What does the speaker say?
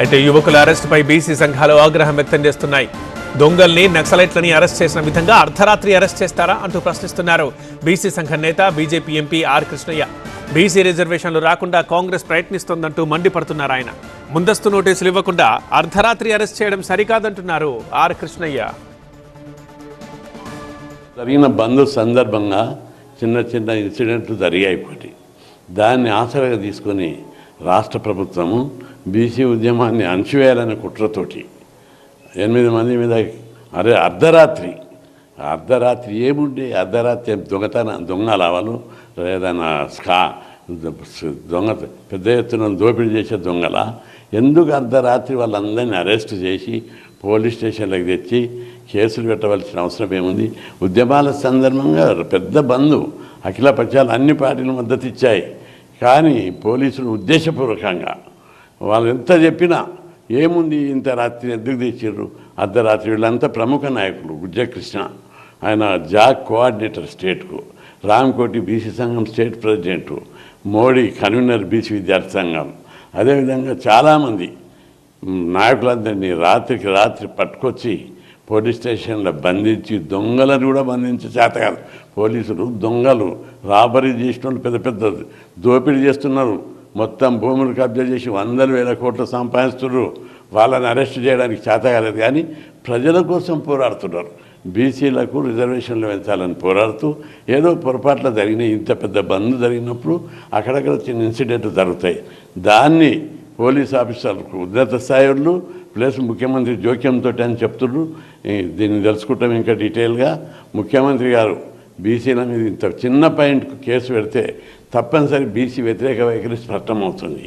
అయితే యువకుల అరెస్టుపై బీసీ సంఘాలు ఆగ్రహం వ్యక్తం చేస్తున్నాయి. దొంగల్ని నక్సలైట్లని అరెస్ట్ చేసిన విధంగా అర్ధరాత్రి అరెస్ట్ చేస్తారా అంటూ ప్రశ్నిస్తున్నారు బీసీ సంఘం నేత BJP MP R Krishnaiah. BC రిజర్వేషన్లు రాకుండా కాంగ్రెస్ ప్రయత్నిస్తోందంటూ మండిపడుతున్నారు ఆయన. ముందస్తు నోటీసులు ఇవ్వకుండా అర్ధరాత్రి అరెస్ట్ చేయడం సరికాదంటున్నారు ఆర్ కృష్ణయ్య. జరిగిన బంద్ సందర్భంగా చిన్న చిన్న ఇన్సిడెంట్లు జరిగాయి దాన్ని ఆసరాగా తీసుకొని రాష్ట్ర ప్రభుత్వము బీసీ ఉద్యమాన్ని అణచివేయాలనే కుట్రతోటి ఎనిమిది మంది మీద అరే అర్ధరాత్రి అర్ధరాత్రి ఏముండే అర్ధరాత్రి ఏం దొంగతన దొంగ లావాలు ఏదైనా స్కా దొంగ పెద్ద ఎత్తున దోపిడీ చేసే దొంగల? ఎందుకు అర్ధరాత్రి వాళ్ళందరినీ అరెస్ట్ చేసి పోలీస్ స్టేషన్లకు తెచ్చి కేసులు పెట్టవలసిన అవసరం ఏముంది? ఉద్యమాల సందర్భంగా పెద్ద బంధు అఖిల పక్షాలు అన్ని పార్టీలు మద్దతు ఇచ్చాయి. కానీ పోలీసులు ఉద్దేశపూర్వకంగా వాళ్ళు ఎంత చెప్పినా ఏముంది ఇంత రాత్రి ఎందుకు తెచ్చారు అర్ధరాత్రి వీళ్ళంతా ప్రముఖ నాయకులు గుజ్జకృష్ణ ఆయన జాక్ కోఆర్డినేటర్ స్టేట్కు రామ్కోటి బీసీ సంఘం state president Modi convener BC విద్యార్థి సంఘం. అదేవిధంగా చాలామంది నాయకులందరినీ రాత్రికి రాత్రి పట్టుకొచ్చి పోలీస్ స్టేషన్లో బంధించి దొంగలను కూడా బంధించి చేత కాదు. పోలీసులు దొంగలు రాబరీ చేసిన వాళ్ళు పెద్ద పెద్ద దోపిడీ చేస్తున్నారు. మొత్తం భూములు కబ్జా చేసి వందల వేల కోట్లు సంపాదిస్తున్నారు. వాళ్ళని అరెస్ట్ చేయడానికి చేతగాలేదు కానీ ప్రజల కోసం పోరాడుతున్నారు. బీసీలకు రిజర్వేషన్లు పెంచాలని పోరాడుతూ ఏదో పొరపాట్ల జరిగిన ఇంత పెద్ద బంద్ జరిగినప్పుడు అక్కడక్కడ చిన్న ఇన్సిడెంట్ జరుగుతాయి. దాన్ని పోలీస్ ఆఫీసర్లకు ఉన్నత స్థాయిలు ప్లస్ ముఖ్యమంత్రి జోక్యంతో అని చెప్తున్నారు. దీన్ని తెలుసుకుంటాం ఇంకా డీటెయిల్గా. ముఖ్యమంత్రి గారు బీసీల మీద ఇంత చిన్న పాయింట్కు కేసు పెడితే తప్పనిసరి బీసీ వ్యతిరేక వైఖరి స్పష్టమవుతుంది